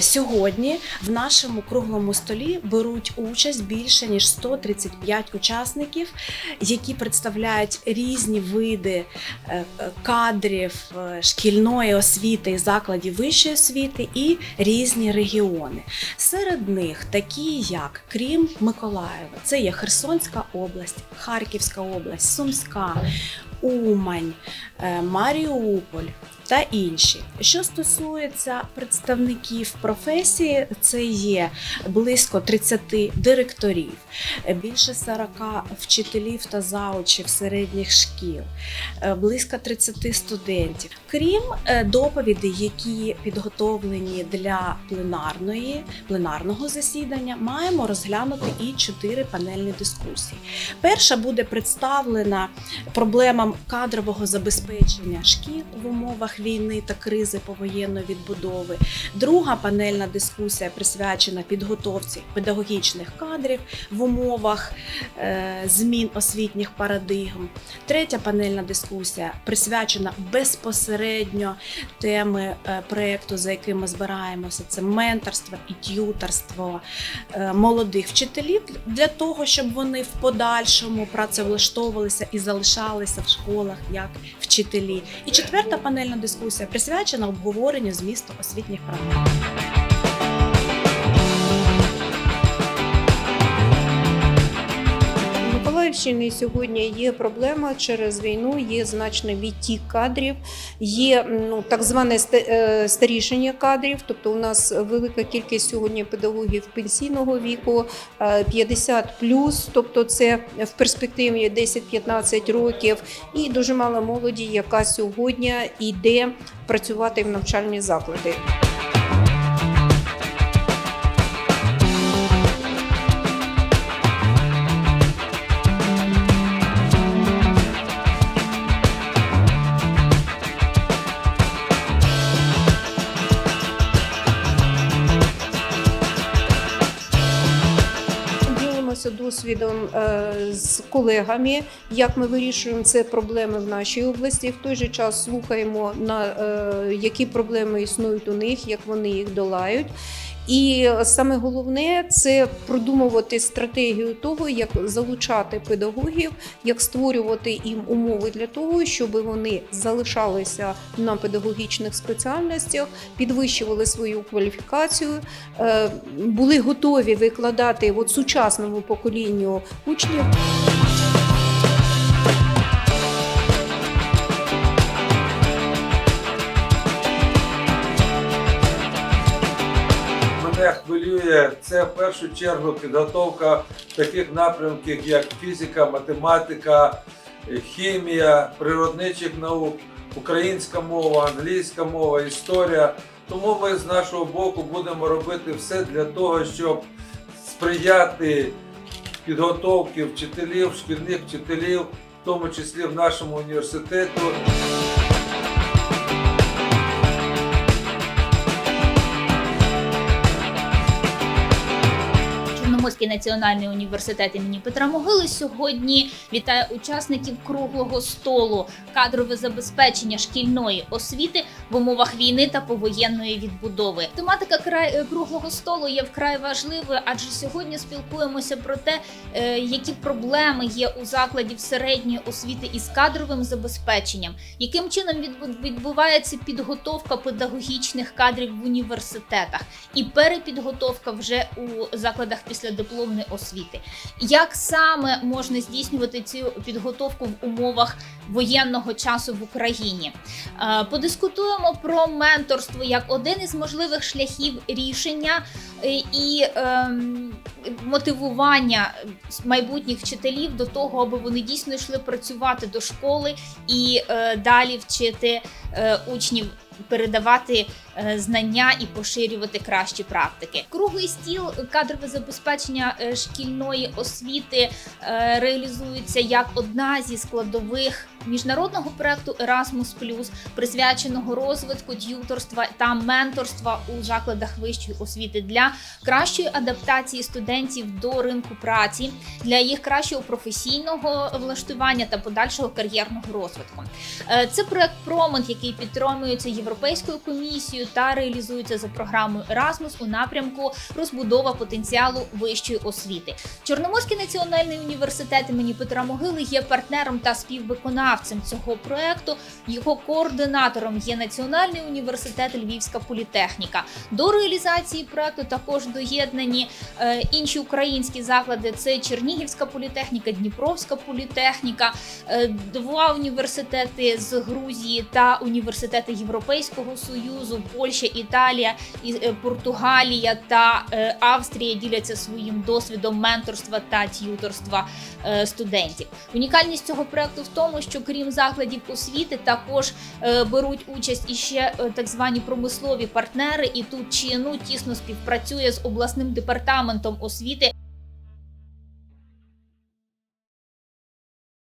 Сьогодні в нашому круглому столі беруть участь більше ніж 135 учасників, які представляють різні види е, е, кадрів е, шкільної освіти і закладів вищої освіти і різні регіони. Серед них такі, як крім Миколаєва, це є Херсонська область, Харківська область, Сумська, Умань, е, Маріуполь. Та інші, що стосується представників професії, це є близько 30 директорів, е, більше 40 вчителів та заучів середніх шкіл, е, близько 30 студентів. Крім доповідей, які підготовлені для пленарної пленарного засідання, маємо розглянути і чотири панельні дискусії. Перша буде представлена проблемам кадрового забезпечення шкіл в умовах війни та кризи повоєнної відбудови. Друга панельна дискусія присвячена підготовці педагогічних кадрів в умовах е, змін освітніх парадигм. Третя панельна дискусія присвячена безпосередньо теми е, проєкту, за яким ми збираємося. Це менторство і т'юторство е, молодих вчителів для того, щоб вони в подальшому працевлаштовувалися і залишалися в школах як вчителі. І четверта панельна дискусія присвячена обговоренню змісту освітніх програм. Миколаївщині сьогодні є проблема через війну, є значний відтік кадрів, є ну, так зване е, старішення кадрів. Тобто у нас велика кількість сьогодні педагогів пенсійного віку, е, 50 тобто це в перспективі 10-15 років, і дуже мало молоді, яка сьогодні йде працювати в навчальні заклади. Досвідом е, з колегами, як ми вирішуємо це проблеми в нашій області. В той же час слухаємо на е, які проблеми існують у них, як вони їх долають. І саме головне це продумувати стратегію того, як залучати педагогів, як створювати їм умови для того, щоб вони залишалися на педагогічних спеціальностях, підвищували свою кваліфікацію, е, були готові викладати от сучасному поколінню учнів. Хвилює це в першу чергу підготовка таких напрямків, як фізика, математика, е, хімія, природничих наук, українська мова, англійська мова, історія. Тому ми з нашого боку будемо робити все для того, щоб сприяти підготовці вчителів, шкільних вчителів, в тому числі в нашому університету. Чорноморський національний університет імені Петра Могили сьогодні вітає учасників круглого столу кадрове забезпечення шкільної освіти в умовах війни та повоєнної відбудови. Тематика край е, круглого столу є вкрай важливою, адже сьогодні спілкуємося про те, е, які проблеми є у закладів середньої освіти із кадровим забезпеченням, яким чином відбу- відбувається підготовка педагогічних кадрів в університетах і перепідготовка вже у закладах післядипломної освіти. Як саме можна здійснювати цю підготовку в умовах воєнного часу в Україні? Е, Подискутуємо про менторство як один із можливих шляхів рішення. Е, і ем, мотивування майбутніх вчителів до того, аби вони дійсно йшли працювати до школи і е, далі вчити е, учнів передавати е, знання і поширювати кращі практики. Круглий стіл кадрове забезпечення е, шкільної освіти е, реалізується як одна зі складових міжнародного проекту Erasmus+, присвяченого розвитку т'юторства та менторства у закладах вищої освіти для кращої адаптації студентів до ринку праці, для їх кращого професійного влаштування та подальшого кар'єрного розвитку. Е, Це проект Промент, який підтримується Європейською комісією та реалізуються за програмою Erasmus у напрямку розбудова потенціалу вищої освіти. Чорноморський національний університет імені Петра Могили є партнером та співвиконавцем цього проекту. Його координатором є Національний університет Львівська політехніка. До реалізації проекту також доєднані е, інші українські заклади: це Чернігівська політехніка, Дніпровська політехніка, е, два університети з Грузії та університети Європейського союзу, Польща, Італія, е, Португалія та е, Австрія діляться своїм досвідом менторства та т'юторства студентів. Унікальність цього проекту в тому, що крім закладів освіти, також беруть участь іще так звані промислові партнери, і тут ЧНУ тісно співпрацює з обласним департаментом освіти